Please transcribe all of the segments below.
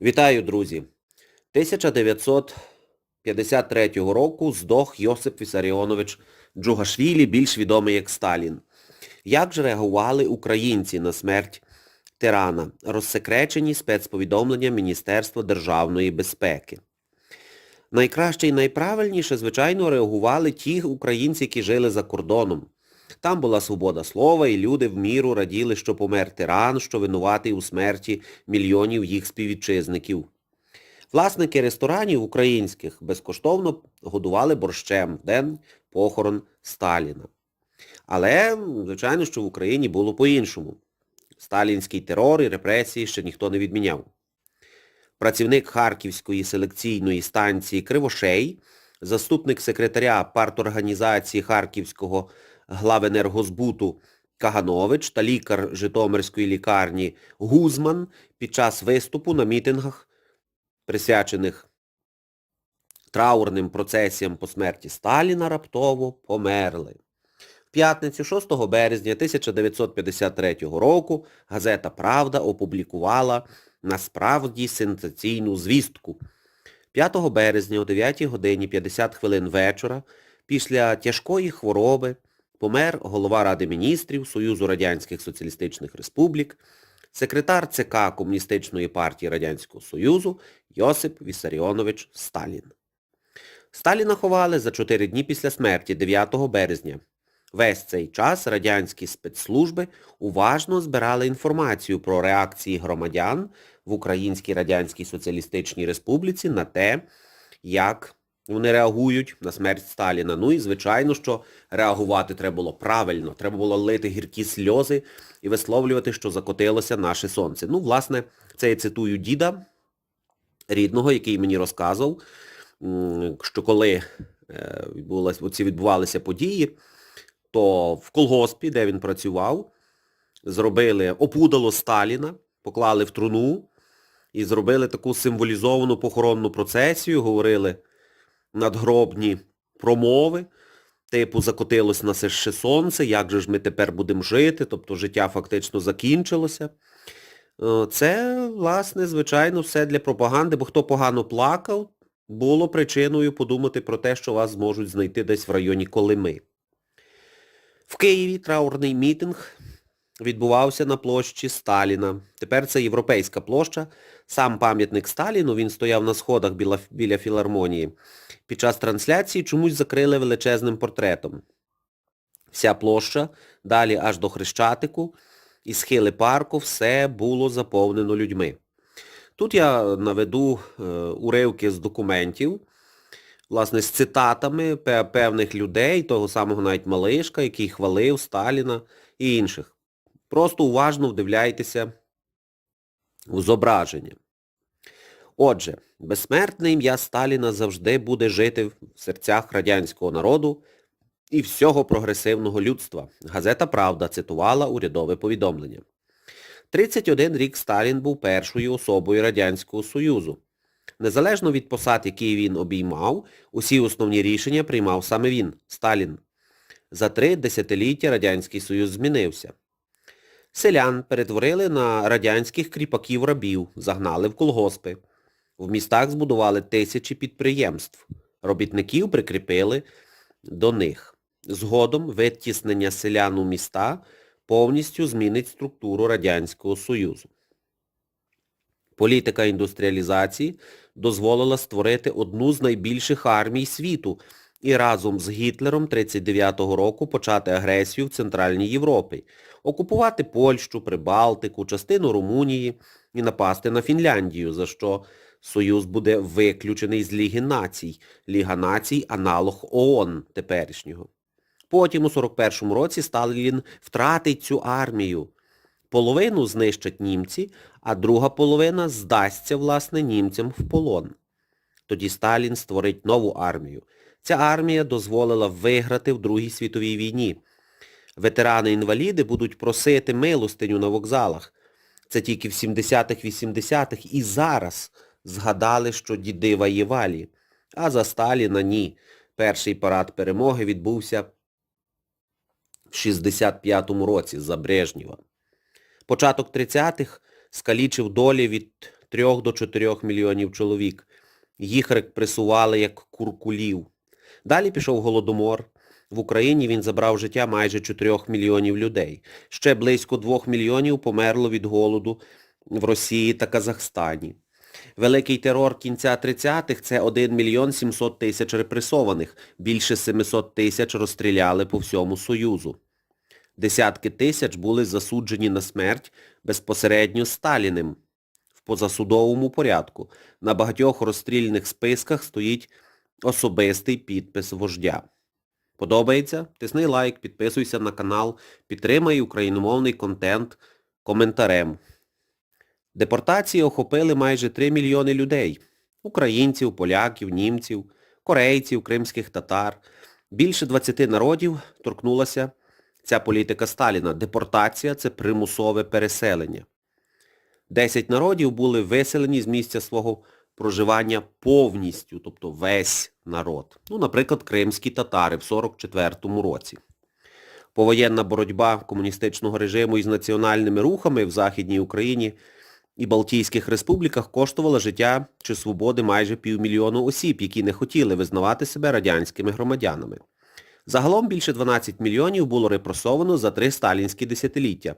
Вітаю, друзі! 1953 року здох Йосип Вісаріонович Джугашвілі, більш відомий як Сталін. Як ж реагували українці на смерть тирана? Розсекречені спецповідомлення Міністерства державної безпеки. Найкраще і найправильніше, звичайно, реагували ті українці, які жили за кордоном. Там була свобода слова, і люди в міру раділи, що помер тиран, що винуватий у смерті мільйонів їх співвітчизників. Власники ресторанів українських безкоштовно годували борщем в день похорон Сталіна. Але, звичайно, що в Україні було по-іншому. Сталінський терор і репресії ще ніхто не відміняв. Працівник Харківської селекційної станції Кривошей, заступник секретаря парторганізації Харківського главенергозбуту Каганович та лікар Житомирської лікарні Гузман під час виступу на мітингах, присвячених траурним процесіям по смерті Сталіна, раптово померли. В п'ятницю 6 березня 1953 року газета «Правда» опублікувала насправді сенсаційну звістку. 5 березня о 9 годині 50 хвилин вечора після тяжкої хвороби помер голова Ради міністрів Союзу Радянських Соціалістичних Республік, секретар ЦК Комуністичної партії Радянського Союзу Йосип Вісаріонович Сталін. Сталіна ховали за 4 дні після смерті 9 березня. Весь цей час радянські спецслужби уважно збирали інформацію про реакції громадян в Українській Радянській Соціалістичній Республіці на те, як вони реагують на смерть Сталіна. Ну і, звичайно, що реагувати треба було правильно. Треба було лити гіркі сльози і висловлювати, що закотилося наше сонце. Ну, власне, це я цитую діда рідного, який мені розказував, що коли е, оці відбувалися події, то в колгоспі, де він працював, зробили, опудало Сталіна, поклали в труну і зробили таку символізовану похоронну процесію, говорили надгробні промови, типу закотилось на ще сонце, як же ж ми тепер будемо жити, тобто життя фактично закінчилося. Е, Це, власне, звичайно, все для пропаганди, бо хто погано плакав, було причиною подумати про те, що вас зможуть знайти десь в районі Колими. В Києві траурний мітинг відбувався на площі Сталіна. Тепер це Європейська площа. Сам пам'ятник Сталіну, він стояв на сходах біля, біля філармонії. Під час трансляції чомусь закрили величезним портретом. Вся площа, далі аж до Хрещатику і схили парку, все було заповнено людьми. Тут я наведу е, уривки з документів, власне, з цитатами певних людей, того самого навіть Малишка, який хвалив Сталіна і інших. Просто уважно вдивляйтеся у зображення. Отже, безсмертне ім'я Сталіна завжди буде жити в серцях радянського народу і всього прогресивного людства. Газета «Правда» цитувала урядове повідомлення. 31 рік Сталін був першою особою Радянського Союзу. Незалежно від посад, які він обіймав, усі основні рішення приймав саме він, Сталін. За три десятиліття Радянський Союз змінився. Селян перетворили на радянських кріпаків-рабів, загнали в колгоспи. В містах збудували тисячі підприємств. Робітників прикріпили до них. Згодом витіснення селян у міста повністю змінить структуру Радянського Союзу. Політика індустріалізації дозволила створити одну з найбільших армій світу і разом з Гітлером 39-го року почати агресію в Центральній Європі, окупувати Польщу, Прибалтику, частину Румунії і напасти на Фінляндію, за що Союз буде виключений з Ліги націй. Ліга націй – аналог ООН теперішнього. Потім у 41-му році Сталін втратить цю армію. Половину знищать німці, а друга половина здасться, власне, німцям в полон. Тоді Сталін створить нову армію. Ця армія дозволила виграти в Другій світовій війні. Ветерани-інваліди будуть просити милостиню на вокзалах. Це тільки в 70-х, 80-х і зараз згадали, що діди воювали. А за Сталіна ні. Перший парад перемоги відбувся в 65-му році за Брежнєва. Початок 30-х скалічив долі від 3 до 4 мільйонів чоловік. Їх репресували як куркулів. Далі пішов Голодомор. В Україні він забрав життя майже 4 мільйонів людей. Ще близько 2 мільйонів померло від голоду в Росії та Казахстані. Великий терор кінця 30-х – це 1 мільйон 700 тисяч репресованих. Більше 700 тисяч розстріляли по всьому Союзу. Десятки тисяч були засуджені на смерть безпосередньо Сталіним в позасудовому порядку. На багатьох розстрільних списках стоїть особистий підпис вождя. Подобається? Тисни лайк, підписуйся на канал, підтримай україномовний контент коментарем. Депортації охопили майже 3 мільйони людей. Українців, поляків, німців, корейців, кримських татар. Більше 20 народів торкнулася ця політика Сталіна. Депортація – це примусове переселення. 10 народів були виселені з місця свого проживання повністю, тобто весь народ. Ну, наприклад, кримські татари в 44-му році. Повоєнна боротьба комуністичного режиму із національними рухами в Західній Україні і Балтійських республіках коштувала життя чи свободи майже півмільйону осіб, які не хотіли визнавати себе радянськими громадянами. Загалом більше 12 мільйонів було репресовано за три сталінські десятиліття.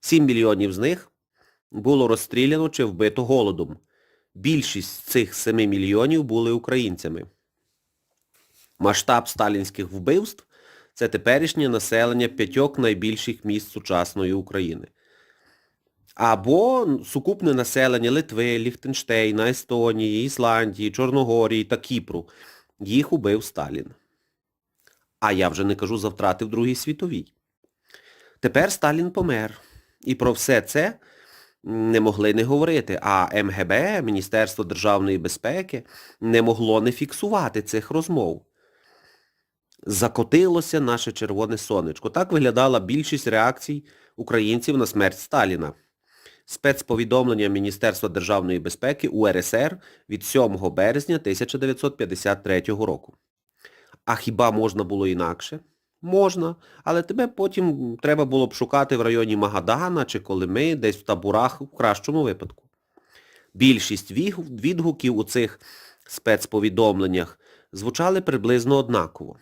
7 мільйонів з них було розстріляно чи вбито голодом. Більшість цих 7 мільйонів були українцями. Масштаб сталінських вбивств – це теперішнє населення п'ятьох найбільших міст сучасної України. Або сукупне населення Литви, Ліхтенштейна, Естонії, Ісландії, Чорногорії та Кіпру. Їх убив Сталін. А я вже не кажу за втрати в Другій світовій. Тепер Сталін помер. І про все це не могли не говорити, а МГБ, Міністерство державної безпеки, не могло не фіксувати цих розмов. Закотилося наше червоне сонечко. Так виглядала більшість реакцій українців на смерть Сталіна. Спецповідомлення Міністерства державної безпеки УРСР від 7 березня 1953 року. А хіба можна було інакше? Можна, але тебе потім треба було б шукати в районі Магадана чи Колими, десь в таборах, в кращому випадку. Більшість відгуків у цих спецповідомленнях звучали приблизно однаково.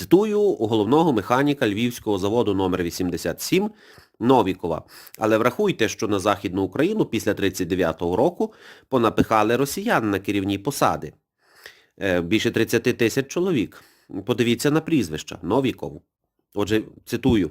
Цитую головного механіка Львівського заводу номер 87 Новікова. Але врахуйте, що на Західну Україну після 39-го року понапихали росіян на керівні посади. Е, Більше 30 тисяч чоловік. Подивіться на прізвища. Новіков. Отже, цитую.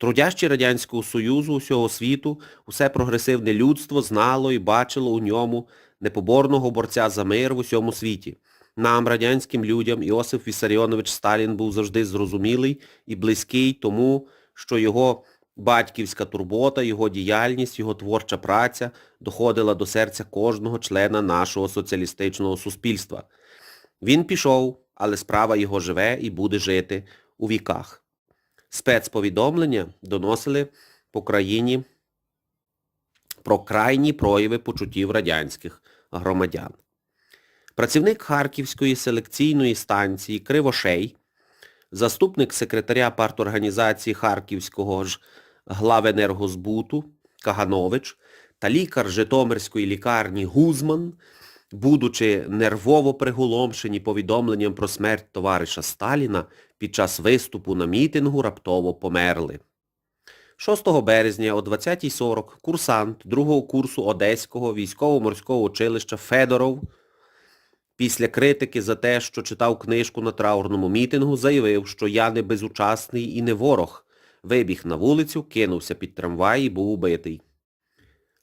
Трудящі Радянського Союзу усього світу, усе прогресивне людство знало і бачило у ньому непоборного борця за мир в усьому світі. Нам, радянським людям, Іосиф Вісаріонович Сталін був завжди зрозумілий і близький тому, що його батьківська турбота, його діяльність, його творча праця доходила до серця кожного члена нашого соціалістичного суспільства. Він пішов, але справа його живе і буде жити у віках. Спецповідомлення доносили по країні про крайні прояви почуттів радянських громадян. Працівник Харківської селекційної станції Кривошей, заступник секретаря парторганізації Харківського ж главенергозбуту Каганович та лікар Житомирської лікарні Гузман, будучи нервово приголомшені повідомленням про смерть товариша Сталіна, під час виступу на мітингу раптово померли. 6 березня о 20.40 курсант другого курсу Одеського військово-морського училища Федоров після критики за те, що читав книжку на траурному мітингу, заявив, що я не безучасний і не ворог. Вибіг на вулицю, кинувся під трамвай і був убитий.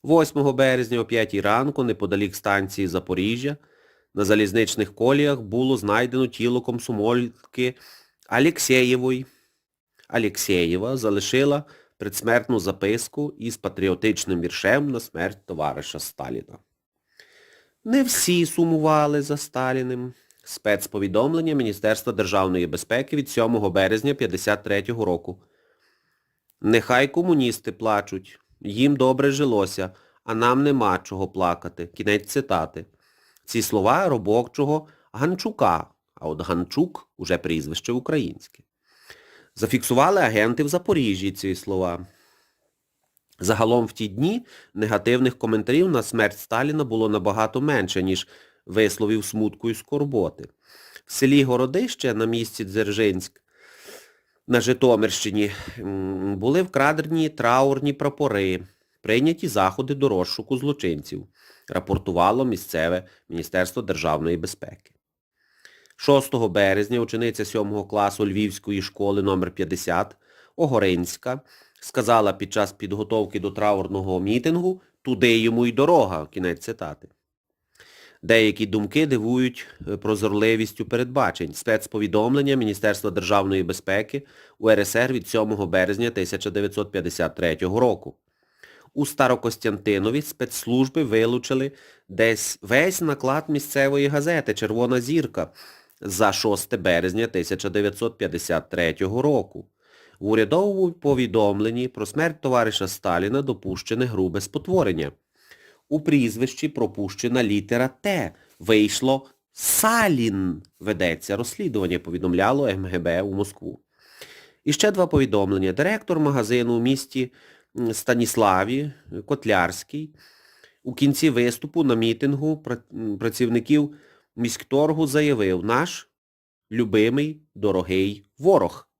8 березня о 5 ранку, неподалік станції Запоріжжя, на залізничних коліях було знайдено тіло комсомольки Алєксєєвої. Алєксєєва залишила предсмертну записку із патріотичним віршем на смерть товариша Сталіна. Не всі сумували за Сталіним. Спецповідомлення Міністерства державної безпеки від 7 березня 1953 року. Нехай комуністи плачуть, їм добре жилося, а нам нема чого плакати. Кінець цитати. Ці слова робочого Ганчука, а от Ганчук уже прізвище українське. Зафіксували агенти в Запоріжжі ці слова. Загалом в ті дні негативних коментарів на смерть Сталіна було набагато менше, ніж висловів смутку і скорботи. В селі Городище на місці Дзержинськ на Житомирщині були вкрадені траурні прапори, прийняті заходи до розшуку злочинців, рапортувало місцеве Міністерство державної безпеки. 6 березня учениця 7 класу Львівської школи номер 50 Огоринська сказала під час підготовки до траурного мітингу «Туди йому й дорога», кінець цитати. Деякі думки дивують е, прозорливістю передбачень. Спецповідомлення Міністерства державної безпеки УРСР від 7 березня 1953 року. У Старокостянтинові спецслужби вилучили десь весь наклад місцевої газети «Червона зірка» за 6 березня 1953 року. В урядовому повідомленні про смерть товариша Сталіна допущене грубе спотворення. У прізвищі пропущена літера Т. Вийшло Салін. Ведеться розслідування, повідомляло МГБ у Москву. І ще два повідомлення. Директор магазину у місті Станіславі Котлярський у кінці виступу на мітингу працівників міськторгу заявив наш любимий, дорогий ворог.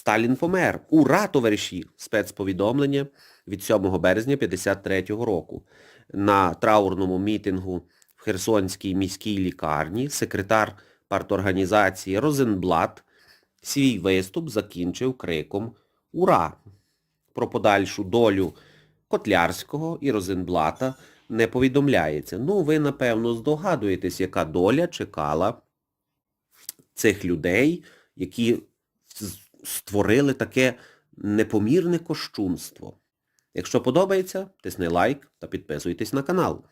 Сталін помер. Ура, товариші! Спецповідомлення від 7 березня 1953 року. На траурному мітингу в Херсонській міській лікарні секретар парторганізації Розенблат свій виступ закінчив криком «Ура!». Про подальшу долю Котлярського і Розенблата не повідомляється. Ну, ви, напевно, здогадуєтесь, яка доля чекала цих людей, які створили таке непомірне кощунство. Якщо подобається, тисни лайк та підписуйтесь на канал.